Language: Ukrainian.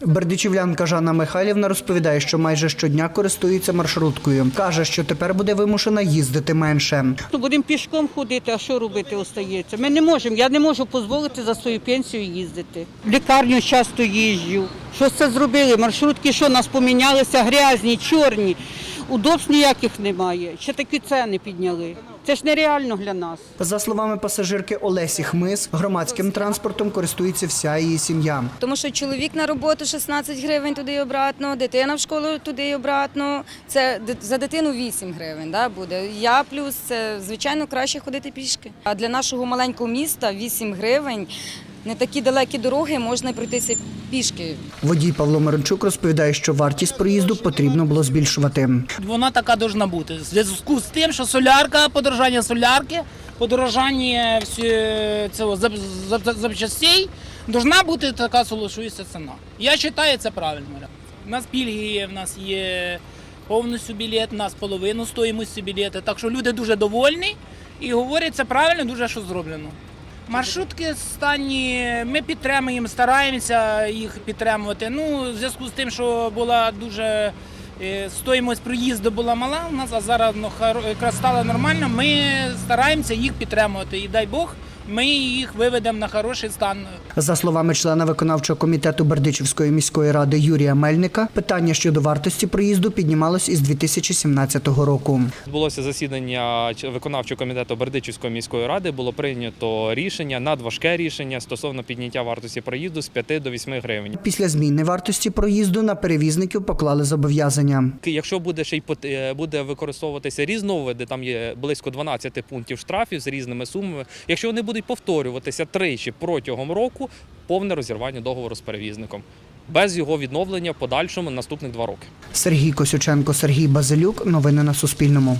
Бердичівлянка Жанна Михайлівна розповідає, що майже щодня користується маршруткою. Каже, що тепер буде вимушена їздити менше. Ну, будемо пішком ходити, а що робити остається? Ми не можемо, я не можу дозволити за свою пенсію їздити. В лікарню часто їжджу. Що це зробили? Маршрутки що нас помінялися, грязні, чорні. Удобств ніяких немає. Ще такі ціни підняли. Це ж нереально для нас. За словами пасажирки Олесі Хмис, громадським транспортом користується вся її сім'я. Тому що чоловік на роботу 16 гривень туди і обратно, дитина в школу туди і обратно. Це за дитину 8 гривень да, буде. Я плюс це звичайно краще ходити пішки. А для нашого маленького міста 8 гривень. Не такі далекі дороги можна пройтися пішки. Водій Павло Мирончук розповідає, що вартість проїзду потрібно було збільшувати. Вона така должна бути. В зв'язку з тим, що солярка, подорожання солярки, подорожання всі- цього зап- зап- запчастей, должна бути така солошується ціна. Я вважаю, це правильно. У нас пільги є, в нас є повністю білет, у нас половину стоїмості білета. Так що люди дуже довольні і говорять, це правильно, дуже що зроблено. Маршрутки стані, ми підтримуємо, стараємося їх підтримувати. Ну, в зв'язку з тим, що була дуже е, стоїмость проїзду була мала у нас, а зараз ну, якраз стало нормально. Ми стараємося їх підтримувати. І дай Бог, ми їх виведемо на хороший стан. За словами члена виконавчого комітету Бердичівської міської ради Юрія Мельника, питання щодо вартості проїзду піднімалось із 2017 року. Відбулося засідання виконавчого комітету Бердичівської міської ради. Було прийнято рішення, надважке рішення стосовно підняття вартості проїзду з 5 до 8 гривень. Після зміни вартості проїзду на перевізників поклали зобов'язання. Якщо буде ще й е, буде використовуватися різновиди, там є близько 12 пунктів штрафів з різними сумами. Якщо вони будуть повторюватися тричі протягом року, повне розірвання договору з перевізником. Без його відновлення в подальшому наступних два роки. Сергій Косюченко, Сергій Базилюк. Новини на Суспільному.